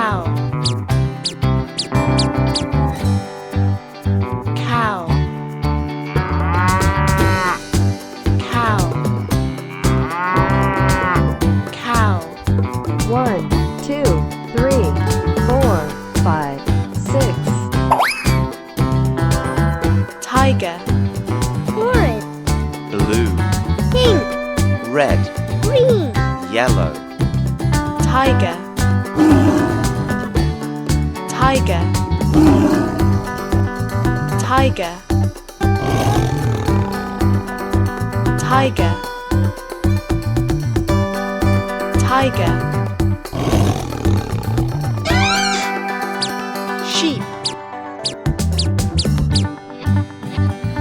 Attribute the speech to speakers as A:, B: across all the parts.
A: cow. Cow. Cow. Cow.
B: One, two, three, four, five, six.
A: tiger.
C: Orange,
D: blue,
C: pink,
D: red,
C: green,
D: yellow,
A: tiger tiger. Tiger. Tiger. Tiger. Sheep.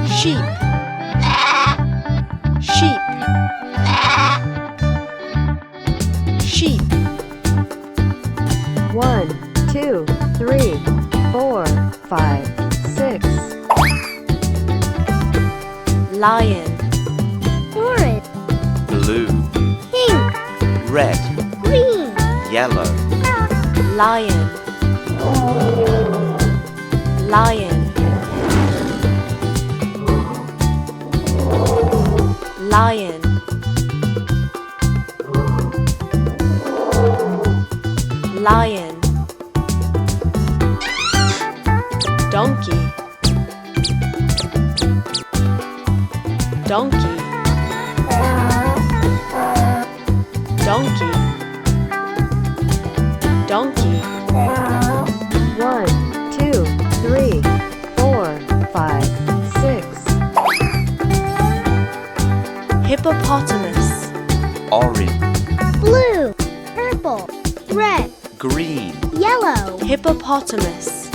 A: Sheep. Sheep. Sheep.
B: One, two, three, four, five, six.
A: lion.
C: Orange,
D: blue,
C: pink,
D: red,
C: green,
D: yellow,
A: lion. Lion. Lion. Lion donkey. Donkey. Donkey. Donkey.
B: One, two, three, four, five, six.
A: hippopotamus.
D: Orange,
C: blue, purple, red,
D: green,
C: yellow,
A: hippopotamus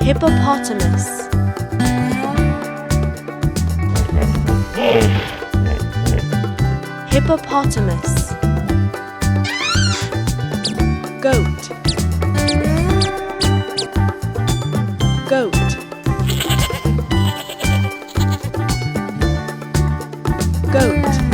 A: hippopotamus. Hippopotamus. Goat. Goat. Goat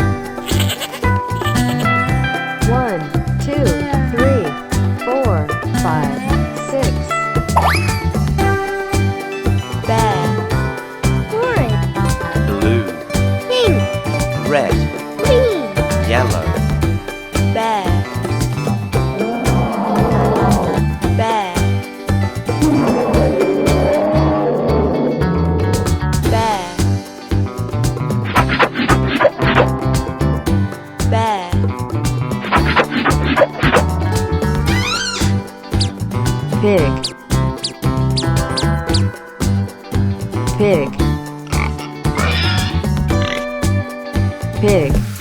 B: Pig. Pig. Pig.